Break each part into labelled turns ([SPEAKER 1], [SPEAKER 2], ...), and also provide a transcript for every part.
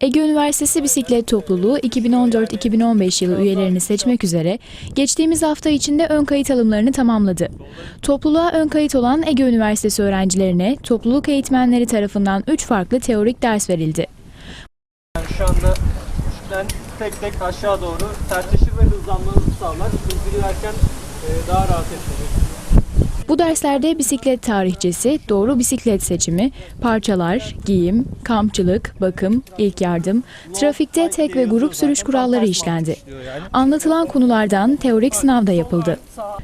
[SPEAKER 1] Ege Üniversitesi Bisiklet Topluluğu 2014-2015 yılı üyelerini seçmek üzere geçtiğimiz hafta içinde ön kayıt alımlarını tamamladı. Topluluğa ön kayıt olan Ege Üniversitesi öğrencilerine topluluk eğitmenleri tarafından 3 farklı teorik ders verildi.
[SPEAKER 2] Yani şu anda üstten tek tek aşağı doğru sertleşir ve hızlanmanızı sağlar. Hızlı giderken e, daha rahat etmeniz.
[SPEAKER 1] Bu derslerde bisiklet tarihçesi, doğru bisiklet seçimi, parçalar, giyim, kampçılık, bakım, ilk yardım, trafikte tek ve grup sürüş kuralları işlendi. Anlatılan konulardan teorik sınav da yapıldı.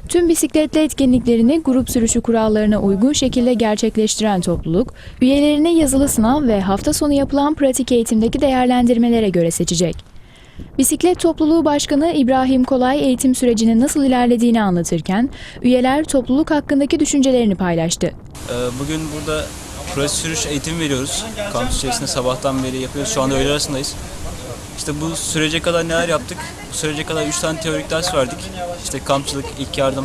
[SPEAKER 1] Tüm bisikletli etkinliklerini grup sürüşü kurallarına uygun şekilde gerçekleştiren topluluk, üyelerini yazılı sınav ve hafta sonu yapılan pratik eğitimdeki değerlendirmelere göre seçecek. Bisiklet Topluluğu Başkanı İbrahim Kolay eğitim sürecinin nasıl ilerlediğini anlatırken, üyeler topluluk hakkındaki düşüncelerini paylaştı.
[SPEAKER 3] Ee, Bugün burada pratik sürüş eğitimi veriyoruz. Kampüs içerisinde sabahtan beri yapıyoruz. Şu anda öğle arasındayız. İşte bu sürece kadar neler yaptık? Bu sürece kadar 3 tane teorik ders verdik. İşte kampçılık, ilk yardım,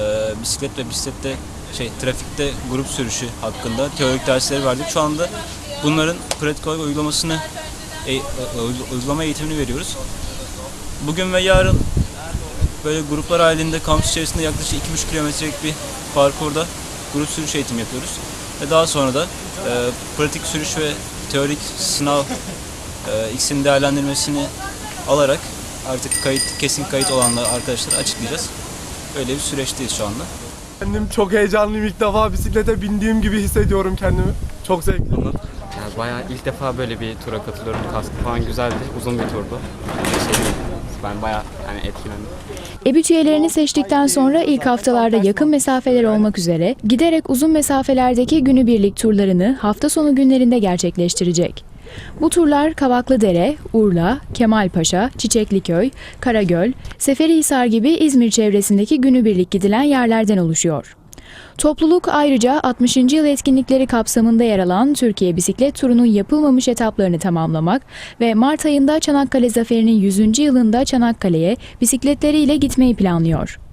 [SPEAKER 3] e, bisiklet ve bisiklette şey trafikte grup sürüşü hakkında teorik dersleri verdik. Şu anda bunların pratik olarak uygulamasını e, e, uygulama eğitimini veriyoruz. Bugün ve yarın böyle gruplar halinde kampüs içerisinde yaklaşık 2,5 kilometrelik bir parkurda grup sürüş eğitimi yapıyoruz. Ve daha sonra da e, pratik sürüş ve teorik sınav e, ikisinin değerlendirmesini alarak artık kayıt kesin kayıt olanlar arkadaşlara açıklayacağız. Öyle bir süreçteyiz şu anda.
[SPEAKER 4] Kendim çok heyecanlıyım. İlk defa bisiklete bindiğim gibi hissediyorum kendimi. Çok zevkli.
[SPEAKER 5] Yani bayağı ilk defa böyle bir tura katılıyorum. Kaskı falan güzeldi. Uzun bir turdu. Şey, ben bayağı hani etkilendim.
[SPEAKER 1] EBÜT üyelerini seçtikten sonra ilk haftalarda yakın mesafeler olmak üzere giderek uzun mesafelerdeki günübirlik turlarını hafta sonu günlerinde gerçekleştirecek. Bu turlar Kavaklıdere, Urla, Kemalpaşa, Çiçekliköy, Karagöl, Seferihisar gibi İzmir çevresindeki günübirlik gidilen yerlerden oluşuyor. Topluluk ayrıca 60. yıl etkinlikleri kapsamında yer alan Türkiye Bisiklet Turu'nun yapılmamış etaplarını tamamlamak ve Mart ayında Çanakkale Zaferi'nin 100. yılında Çanakkale'ye bisikletleriyle gitmeyi planlıyor.